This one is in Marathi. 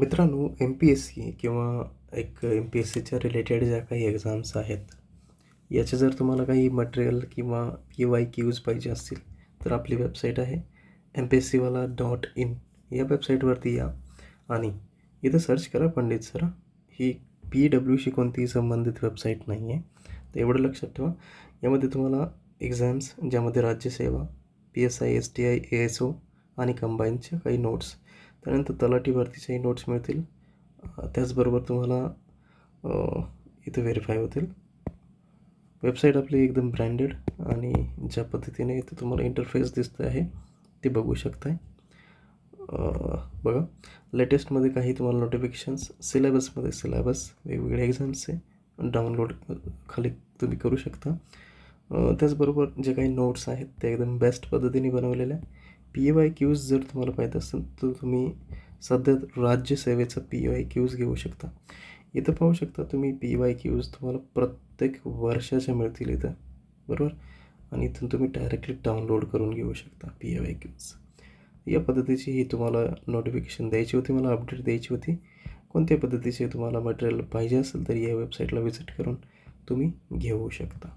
मित्रांनो एम पी एस सी किंवा एक एम पी एस सीच्या रिलेटेड ज्या काही एक्झाम्स आहेत याचे जर तुम्हाला काही मटेरियल किंवा पी वाय क्यूज पाहिजे असतील तर आपली वेबसाईट आहे एम पी एस सीवाला डॉट इन या वेबसाईटवरती या आणि इथं सर्च करा पंडित सर. ही पी डब्ल्यूशी कोणतीही संबंधित वेबसाईट नाही आहे तर एवढं लक्षात ठेवा. यामध्ये तुम्हाला एक्झाम्स ज्यामध्ये राज्यसेवा P S I S T I A S O आणि कंबाईनच्या काही नोट्स त्यानंतर तलाठीवरतीच्याही नोट्स मिळतील. त्याचबरोबर तुम्हाला इथं व्हेरीफाय होतील. वेबसाईट आपली एकदम ब्रँडेड आणि ज्या पद्धतीने इथं तुम्हाला इंटरफेस दिसतं आहे ते बघू शकताय. बघा लेटेस्टमध्ये काही तुम्हाला नोटिफिकेशन्स सिलेबसमध्ये सिलेबस वेगवेगळे एक्झाम्सचे डाउनलोड खाली तुम्ही करू शकता. त्याचबरोबर जे काही नोट्स आहेत ते एकदम बेस्ट पद्धतीने बनवलेल्या आहे. पी वाय क्यूज जर तुम्हाला पाहिजे असेल तर तुम्ही सध्या राज्यसेवेचा पी वाय क्यूज घेऊ शकता. इथं पाहू शकता तुम्ही पी वाय क्यूज तुम्हाला प्रत्येक वर्षाच्या मिळतील इथं. बरोबर? आणि इथून तुम्ही डायरेक्टली डाउनलोड करून घेऊ शकता पी वाय क्यूज. या पद्धतीची ही तुम्हाला नोटिफिकेशन द्यायची होती मला अपडेट द्यायची होती. कोणत्या पद्धतीचे तुम्हाला मटेरियल पाहिजे असेल तर या वेबसाईटला व्हिजिट करून तुम्ही घेऊ शकता.